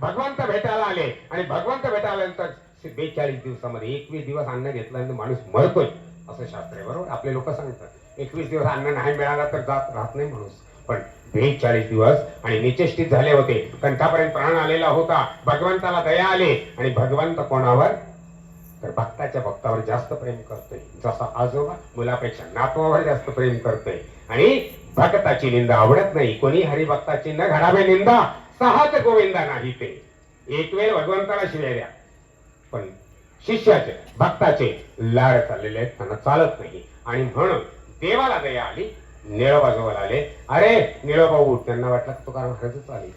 भगवंत भेटायला आले आणि भगवंत भेटायला बेचाळीस दिवसामध्ये एकवीस दिवस अन्न घेतल्यानंतर माणूस मरतोय असं शास्त्र आहे बरोबर आपले लोक सांगतात. एकवीस दिवस अन्न नाही मिळाला तर जात राहत नाही माणूस. पण बेचाळीस दिवस आणि निचेष्टित झाले होते. कंठापर्यंत प्राण आलेला होता. भगवंताला दया आले आणि भगवंत कोणावर? तर भक्ताच्या भक्तावर जास्त प्रेम करतोय. जसा आजोबा मुलापेक्षा नातवावर जास्त प्रेम करतोय. आणि भक्ताची निंदा आवडत नाही. कोणी हरिभक्ताची न घडावे निंदा सहाच गोविंदा नाही ते. एक वेळ भगवंताला शिव्या द्या. पण शिष्याचे भक्ताचे लाड चाललेले आहेत. त्यांना चालत नाही. आणि म्हणून देवाला दया आली निळोबा आले. अरे निळोबा उठ त्यांना वाटलं की तुकाराम महाराजच आली.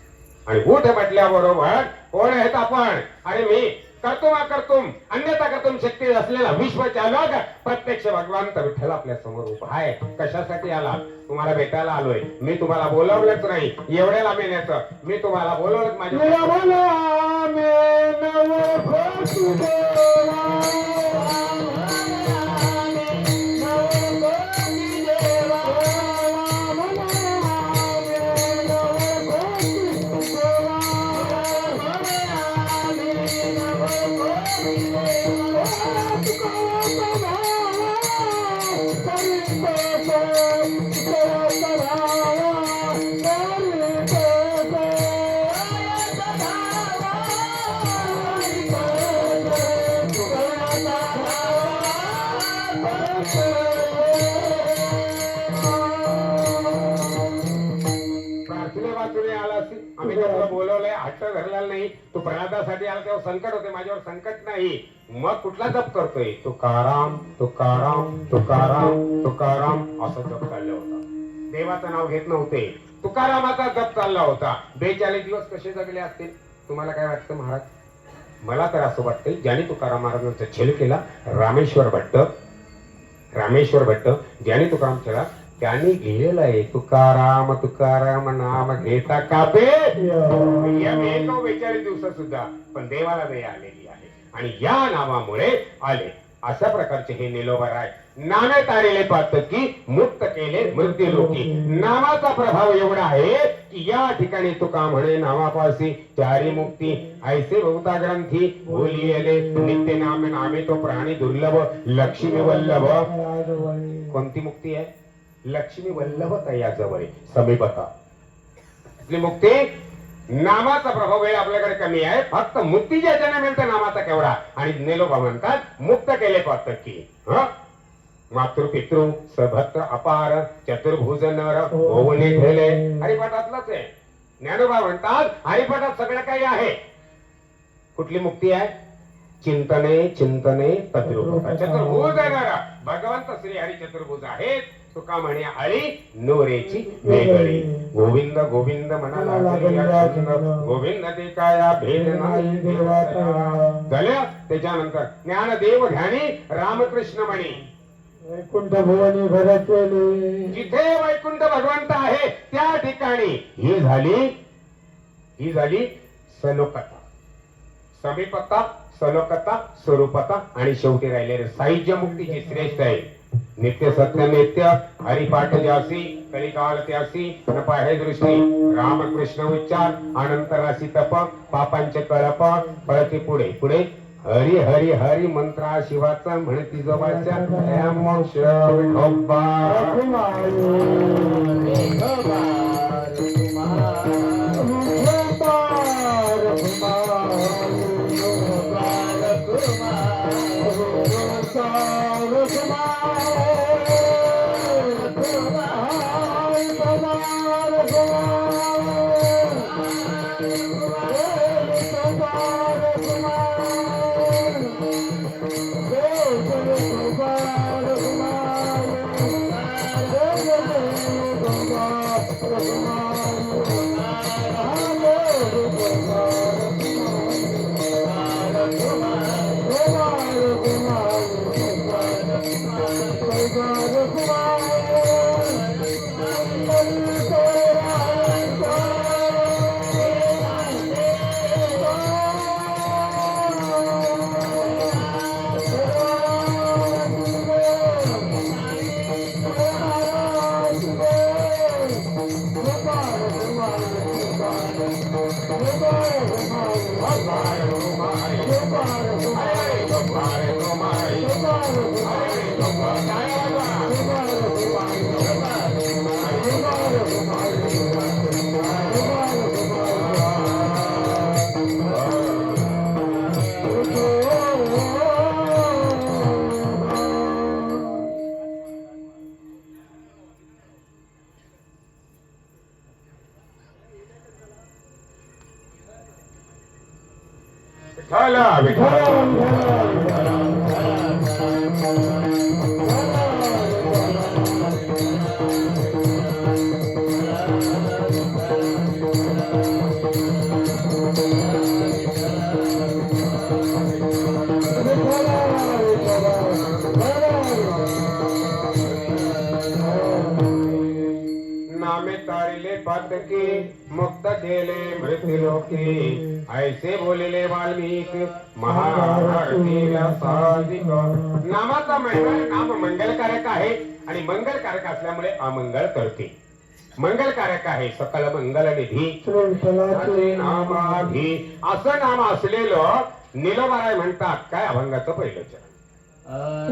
आणि उठ म्हटल्याबरोबर कोण आहेत आपण? अरे मी कर्तुम अकर्तुम अन्यथा कर्तुम शक्ती असलेला विश्व चालक प्रत्यक्ष भगवान तर विठ्ठल आपल्यासमोर उभा आहे. कशासाठी आला तुम्हाला भेटायला आलोय. मी तुम्हाला बोलवलंच नाही. एवढ्याला मेण्याचं मी तुम्हाला बोलवलंच माझ्या वाचून आला आम्ही त्याला बोलवलंय हट्ट धरलेला नाही. तू आला तेव्हा संकट होते माझ्यावर संकट नाही. मग कुठला जप करतोय? तुकाराम तुकाराम तुकाराम तुकाराम असं जप चाललं होता. देवाचं नाव घेत नव्हते. तुकारामाचा जप चालला होता. बेचाळीस दिवस कसे जगले असतील? तुम्हाला काय वाटतं महाराज? मला तर असं वाटतं ज्याने तुकाराम महाराजांचा छेल केला रामेश्वर भट्ट रामेश्वर भट्ट ज्याने तुकाराम केला त्याने लिहिलेलं आहे तुकाराम तुकाराम नाम घेता कापे या मेलो बेचाळीस दिवसात सुद्धा पण देवाला वेळ आलेली आहे. आणि या नावामुळे आले. अशा प्रकारचे हे निलोबर आहे नामे तारेले पातकी मुक्त केले मृत्यू लोकी. नावाचा प्रभाव एवढा आहे की या ठिकाणी तुका म्हणे नावापासी चारी मुक्ती. ऐसे बहुता ग्रंथी बोलियले नित्य नामे नामे तो प्राणी दुर्लभ लक्ष्मी वल्लभ. कोणती मुक्ती आहे? लक्ष्मी वल्लभ तयाजवळ समीपता आपली मुक्ती नामाचा प्रभाव वेळ आपल्याकडे कमी आहे. फक्त मुक्ती ज्याच्याने मिळते नामाचा केवढा. आणि नेलोबा म्हणतात मुक्त केले फक्त की हं? मातृ पितृ सभत्र अपार चतुर्भुज नर होऊने ठेले हरिपाठातलंच आहे. ज्ञानोबा म्हणतात हरिपाठात सगळं काही आहे. कुठली मुक्ती आहे? चिंतने चिंतने तद्रुपता चतुर्भुज नर. भगवंत श्री हरी चतुर्भुज आहेत. तुका म्हणे आळी नोरेची वेगळी. गोविंद गोविंद म्हणाला गोविंद ते काया भेद नाही झालं? त्याच्यानंतर ज्ञानदेव ध्यानी रामकृष्ण म्हणे वैकुंठ भुवनी भरत केले जिथे वैकुंठ भगवंत आहे त्या ठिकाणी. ही झाली ही झाली सलोकता. समीपता सलोकता स्वरूपता आणि शेवटी राहिलेले साहित्य मुक्ती जी श्रेष्ठ आहे. नित्य सत्य नित्य हरिपाठ ज्यासी कलिकाल त्यासी नपा हे दृष्टी रामकृष्ण उच्चार अनंतराशी तप पापांचे कळप पळती पुढे पुढे हरी हरी हरी मंत्रा शिवाचा म्हणती जवळच्या मोक्ष Saraswati. लोके ऐसे बोलिले वाल्मिक महाभारती नामाचा महिमा नाम मंगलकारक आहे आणि मंगलकारक असल्यामुळे अमंगल करते. मंगलकारक आहे सकल मंगल निधी. नामाधी. असं नाम असलेलं निलवाराय म्हणतात. काय अभंगाचं पहिलं चरण?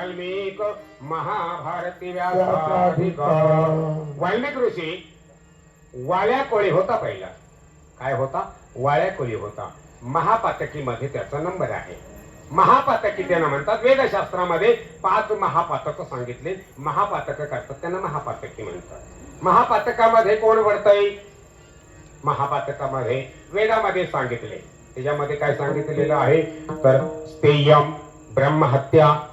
वाल्मिक महाभारती व्यासाधिक वाल्मिक. ऋषी वाळ्या कोळी होता पहिला. काय होता? वाळ्या कोळी होता. महापातकी मध्ये त्याचा नंबर आहे. महापातकी त्यांना म्हणतात वेदशास्त्रामध्ये पाच महापातक सांगितले. महापातक करतात त्यांना महापातकी म्हणतात. महापातकामध्ये कोण वर्तय? महापातकामध्ये वेदामध्ये सांगितले. त्याच्यामध्ये काय सांगितलेलं आहे? तर स्तेयम ब्रह्महत्या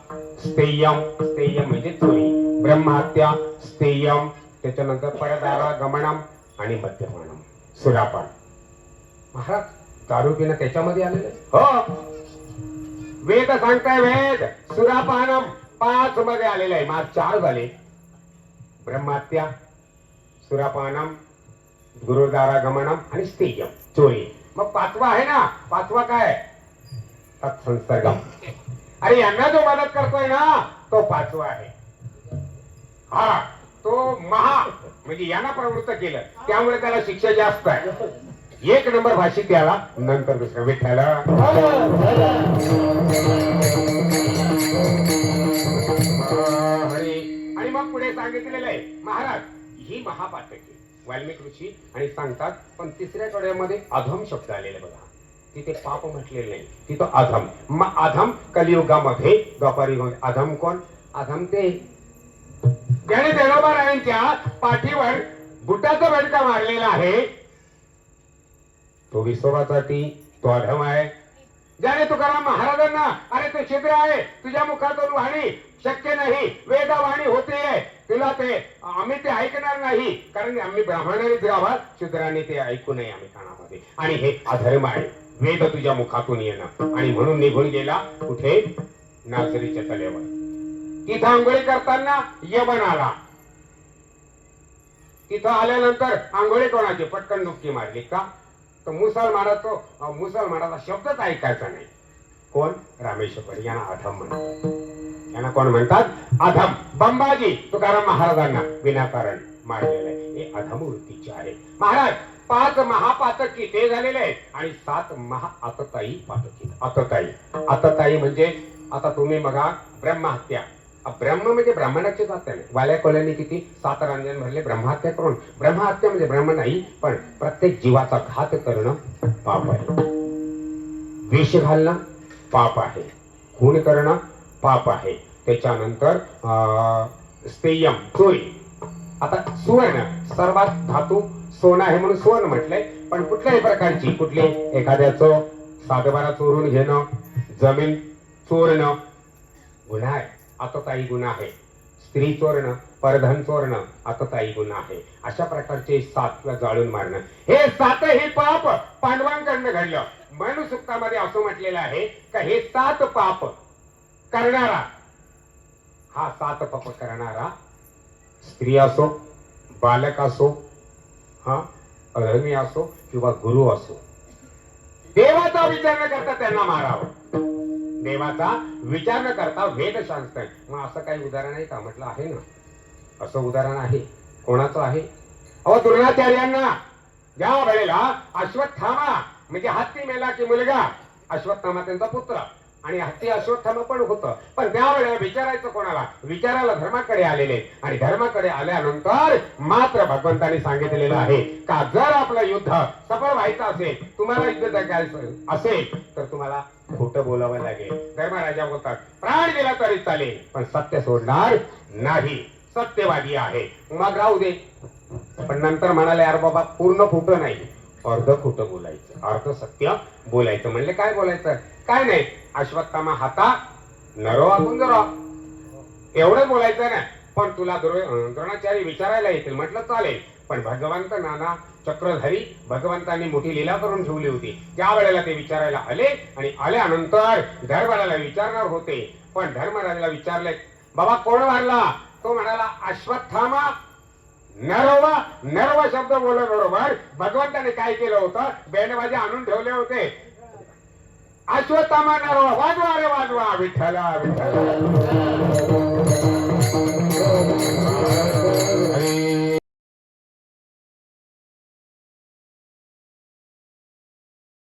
स्थेयम स्थेयम म्हणजे चोरी ब्रह्महत्या स्थेयम त्याच्यानंतर परदारा गमनम आणि मद्यपानम सुरापान. महाराज दारू पिणं त्याच्यामध्ये आलेले? हो. वेद सांगताय वेद. सुरापानम पाच मध्ये आलेलं आहे. मार चार झाले. ब्रह्महत्या सुरापानम गुरुदारा गमनम आणि स्थेयम चोरी. मग पाचवा आहे ना. पाचवा काय? तत्संसर्गम. अरे यांना जो मदत करतोय ना तो पाचवा आहे. हा तो महा म्हणजे यांना प्रवृत्त केलं. त्यामुळे त्याला शिक्षा जास्त आहे. एक नंबर भाषिक त्याला नंतर दुसरं विठ्ठला. आणि मग पुढे सांगितलेलं आहे महाराज ही महापातकी वाल्मिक ऋषी आणि सांगतात पण तिसऱ्या कड्यामध्ये अधम शब्द आलेले बघा. तिथे पाप म्हटलेले नाही. तिथं अधम. मग अधम कलियुगामध्ये द्वापारी अधम कोण? अधम ते ज्याने देणोबारायांच्या पाठीवर बुटाचा बडका मारलेला आहे तो विसोबासाठी तो अधम आहे. ज्याने तुकाराम महाराजांना अरे तू छिद्र आहे तुझ्या मुखातून वाणी शक्य नाही वेदवाणी होते. तुला ते आम्ही ते ऐकणार नाही. कारण आम्ही ब्राह्मणाने ते गावात शूद्राने ते ऐकू नये आम्ही कानामध्ये. आणि हे अधर्म आहे. वेद तुझ्या मुखातून येणार आणि म्हणून निघून गेला कुठे? नाचरीच्या तलेवर तिथं आंघोळी करताना यवन आला. तिथं आल्यानंतर आंघोळी कोणाची? पटकन डुबकी मारली का? तर मुसलमानाचा मुसलमानाचा शब्दच ऐकायचा नाही. कोण? रामेश्वर यांना अधम म्हणतात. यांना कोण म्हणतात? अधम. बंबाजी. तुकाराम महाराजांना विनाकारण मारलेलं आहे. हे अधम वृत्तीचे आहे. महाराज पाच महापातकी ते झालेले आहेत. आणि सात महा आतताई पातकी. आतताई आतताई म्हणजे आता तुम्ही बघा ब्रह्महत्या. ब्रह्म म्हणजे ब्राह्मणाची हत्या नाही वाल्या कोल्याने किती? सात रांजण भरले ब्रह्महत्या करून. ब्रह्महत्या म्हणजे ब्रह्म नाही पण प्रत्येक जीवाचा घात करणं पाप आहे. विष घालणं पाप आहे. खून करणं पाप आहे. त्याच्यानंतर अं, स्तेयम चोरी आता सुवर्ण सर्वात धातू सोनं आहे म्हणून सुवर्ण म्हटलंय. पण कुठल्याही प्रकारची कुठली एखाद्याचं सातबारा चोरून घेणं जमीन चोरणं गुन्हा आहे. आता काही गुन्हा आहे. स्त्री चोरणं परधन चोरणं आता काही गुन्हा आहे. अशा प्रकारचे सातला जाळून मारणं. हे सात हे पाप पांडवांकडनं घडलं. मनुसुक्तामध्ये असं म्हटलेलं आहे का हे सात पाप करणारा हा सात पाप करणारा स्त्री असो बालक असो हा? अधर्मी असो किंवा गुरु असो. देवाचा विचार न करता त्यांना मारावं. देवाचा विचार न करता वेदशास्त्र मग असं काही उदाहरण आहे का? म्हटलं आहे ना. असं उदाहरण आहे. कोणाचं आहे? अहो द्रोणाचार्यांना. ज्या वेळेला अश्वत्थामा म्हणजे हत्ती मेला की मुलगा अश्वत्थामा त्यांचा पुत्र. आणि हत्ती अश्वत्थामा पण होतं. पण त्यावेळेला विचारायचं कोणाला? विचारायला धर्माकडे आलेले. आणि धर्माकडे आल्यानंतर मात्र भगवंतांनी सांगितलेलं आहे का जर आपलं युद्ध सफळ व्हायचं असेल तुम्हाला युद्ध जगायचं असेल तर तुम्हाला खोटं बोलावं लागेल. धर्मराजा बोलतात प्राण दिला तरी चालेल पण सत्य सोडणार नाही. सत्यवादी आहे. मग राहू दे. पण नंतर म्हणाले अरे बाबा पूर्ण खोटं नाही. अर्ध खोटं बोलायचं. अर्ध सत्य बोलायचं. म्हणले काय बोलायचं? काय नाही. अश्वत्थामा हाता नरो आपण जरो. एवढं बोलायचं ना. पण तुला द्रो- द्रोणाचार्य विचारायला येतील. म्हटलं चालेल. पण भगवंत नाना चक्रधारी भगवंतांनी मोठी लीला करून ठेवली होती. त्या वेळेला ते विचारायला आले आणि आल्यानंतर धर्मराजाला विचारणार होते. पण धर्मराजाला विचारले बाबा कोण वारला तो म्हणाला अश्वत्थामा नरवा नरव शब्द बोलल्याबरोबर भगवंताने काय केलं होतं? बँडबाजी आणून ठेवले होते. अश्वत्थामा नरवा वाजवा रे वाजवा. विठ्ठला विठ्ठला.